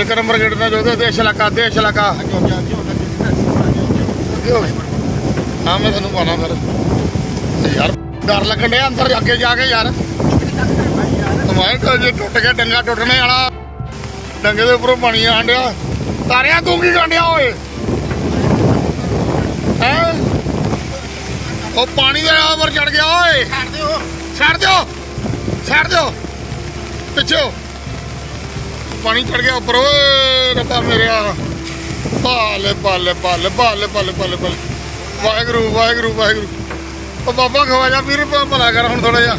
ਇੱਕ number gate ਦਾ ਜੋਦੇ ਦੇਸ਼ ਇਲਾਕਾ ਦੇਸ਼ ਇਲਾਕਾ। ਹਾਂ ਮੈਂ ਤੁਹਾਨੂੰ ਪਾਣਾ ਫਿਰ। ਤੇ ਯਾਰ ਡਰ ਲੱਗਣ ਡਿਆ ਅੰਦਰ ਅੱਗੇ ਜਾ ਕੇ ਯਾਰ। ਮੈਂ ਕਿਹਾ ਜੇ ਟੁੱਟ ਗਿਆ ਡੰਗਾ ਟੁੱਟਣੇ ਵਾਲਾ। ਡੰਗੇ ਦੇ ਉੱਪਰੋਂ ਪਾਣੀ ਆਣ ਡਿਆ। ਤਾਰਿਆਂ ਤੂੰ ਕੀ ਗੰਡਿਆ ਓਏ? ਹੈ? ਉਹ ਪਾਣੀ ਦੇ ਉੱਪਰ ਚੜ ਗਿਆ ਓਏ। ਛੱਡ ਦਿਓ। ਛੱਡ ਦਿਓ। ਛੱਡ ਦਿਓ। ਪਿੱਛੇ ਪਾਣੀ ਚੜ ਗਿਆ ਉੱਪਰ ਓਏ ਰੱਬਾ ਮੇਰਿਆ ਬਾਲੇ ਬਾਲੇ ਬਾਲੇ ਬਾਲੇ ਬਾਲੇ ਬਾਲੇ ਬਾਲੇ ਵਾਹਿਗੁਰੂ ਵਾਹਿਗੁਰੂ ਵਾਹਿਗੁਰੂ ਉਹ ਬਾਬਾ ਖਵਾਜਾ ਵੀਰ ਭ- ਭਲਾ ਕਰ ਹੁਣ ਥੋੜਾ ਜਿਹਾ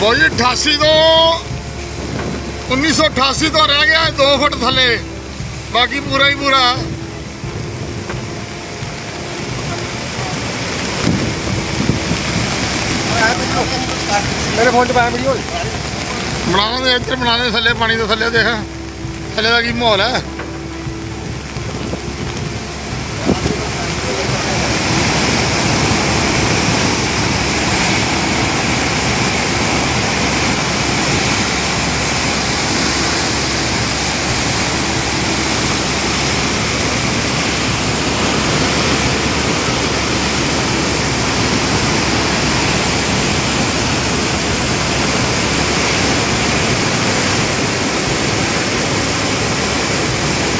ਬੋਈ 88 ਤੋਂ 1988 ਤੋਂ ਰਹਿ ਗਿਆ 2 ਫੁੱਟ ਥੱਲੇ ਬਾਕੀ ਪੂਰਾ ਹੀ ਪੂਰਾ ਮੇਰੇ ਫੋਨ 'ਚ ਪਾਇਆ ਵੀਡੀਓ ਬਣਾਉਣਾ ਦੇ ਇੱਧਰ ਬਣਾਉਣੇ ਥੱਲੇ, ਪਾਣੀ ਦੇ ਥੱਲੇ, ਦੇਖ। ਥੱਲੇ ਦਾ ਕੀ ਮਾਹੌਲ ਹੈ?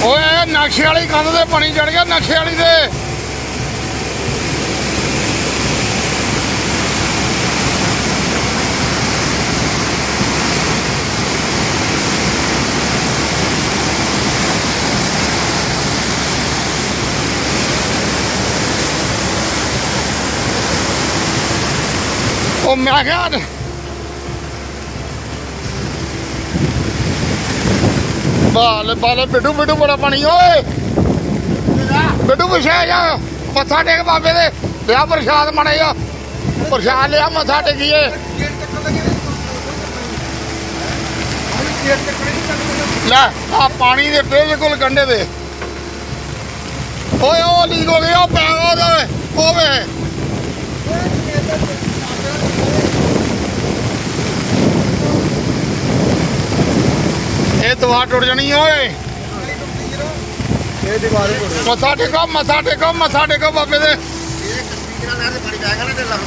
ਓਏ ਨਕਸ਼ੇ ਵਾਲੀ ਕੰਧ ਤੇ ਪਾਣੀ ਚੜ ਗਿਆ ਨਕਸ਼ੇ ਵਾਲੀ ਤੇ ਉਹ ਮੈਂ ਕਿਹਾ ਬਾਲ ਬਾਲ ਬਿੱਡੂ ਬਿੱਡੂ ਬੜਾ ਪਾਣੀ ਓਏ। ਬਿੱਡੂ, ਪਿਛੇ ਜਾ। ਮੱਥਾ ਟੇਕ ਬਾਬੇ ਦੇ। ਲਿਆ ਪ੍ਰਸ਼ਾਦ ਮਣੇ ਪ੍ਰਸ਼ਾਦ ਲਿਆ, ਮੱਥਾ ਟੇਕੀਏ। ਲੈ ਆ ਪਾਣੀ ਦੇ ਬਿਲਕੁਲ ਕੰਢੇ ਦੇ ਓਏ, ਉਹ ਲੀਕ ਹੋ ਗਿਆ ਪੈ ਉਹਦੇ ਹੋਵੇ ਇਹ ਦਵਾ ਟੁੱਟ ਜਾਣੀ ਓਏ। ਇਹ ਦੀਵਾਰ ਕੋਲ ਮੱਥਾ ਟੇਕੋ ਮੱਥਾ ਟੇਕੋ ਮੱਥਾ ਟੇਕੋ ਬਾਬੇ ਦੇ। ਇਹ ਕਸਬੀ ਨਾਲ ਪਾਣੀ ਜਾਏਗਾ ਨਾ ਤੇ ਲੱਗ